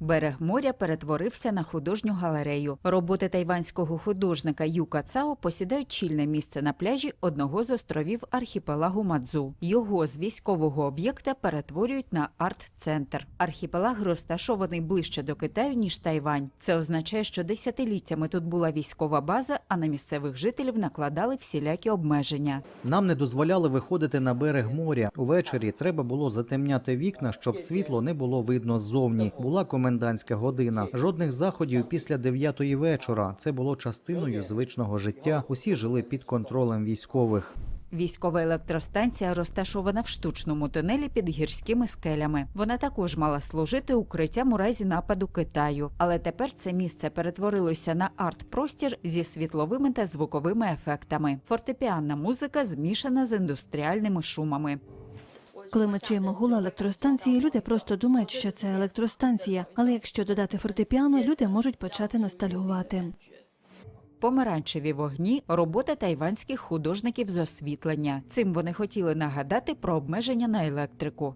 Берег моря перетворився на художню галерею. Роботи тайванського художника Юка Цао посідають чільне місце на пляжі одного з островів архіпелагу Мадзу. Його з військового об'єкта перетворюють на арт-центр. Архіпелаг розташований ближче до Китаю ніж Тайвань. Це означає, що десятиліттями тут була військова база, а на місцевих жителів накладали всілякі обмеження. Нам не дозволяли виходити на берег моря. Увечері треба було затемняти вікна, щоб світло не було видно ззовні. Була комендантська година. Жодних заходів після дев'ятої вечора. Це було частиною звичного життя. Усі жили під контролем військових. Військова електростанція розташована в штучному тунелі під гірськими скелями. Вона також мала служити укриттям у разі нападу Китаю, але тепер це місце перетворилося на арт-простір зі світловими та звуковими ефектами. Фортепіанна музика змішана з індустріальними шумами. Коли ми чуємо гул електростанції, люди просто думають, що це електростанція. Але якщо додати фортепіано, люди можуть почати ностальгувати. Помаранчеві вогні робота тайванських художників з освітлення. Цим вони хотіли нагадати про обмеження на електрику.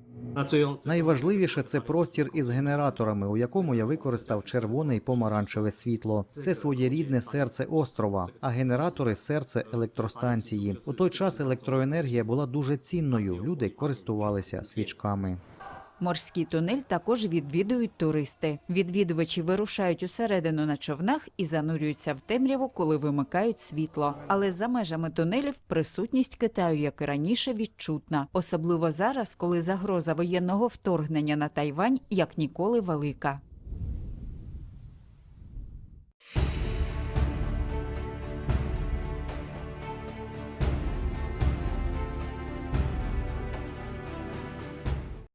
Найважливіше це простір із генераторами, у якому я використав червоне і помаранчеве світло. Це своєрідне серце острова, а генератори серце електростанції. У той час електроенергія була дуже цінною. Люди користувалися свічками. Морський тунель також відвідують туристи. Відвідувачі вирушають усередину на човнах і занурюються в темряву, коли вимикають світло. Але за межами тунелів присутність Китаю, як і раніше, відчутна, особливо зараз, коли загроза воєнного вторгнення на Тайвань як ніколи велика.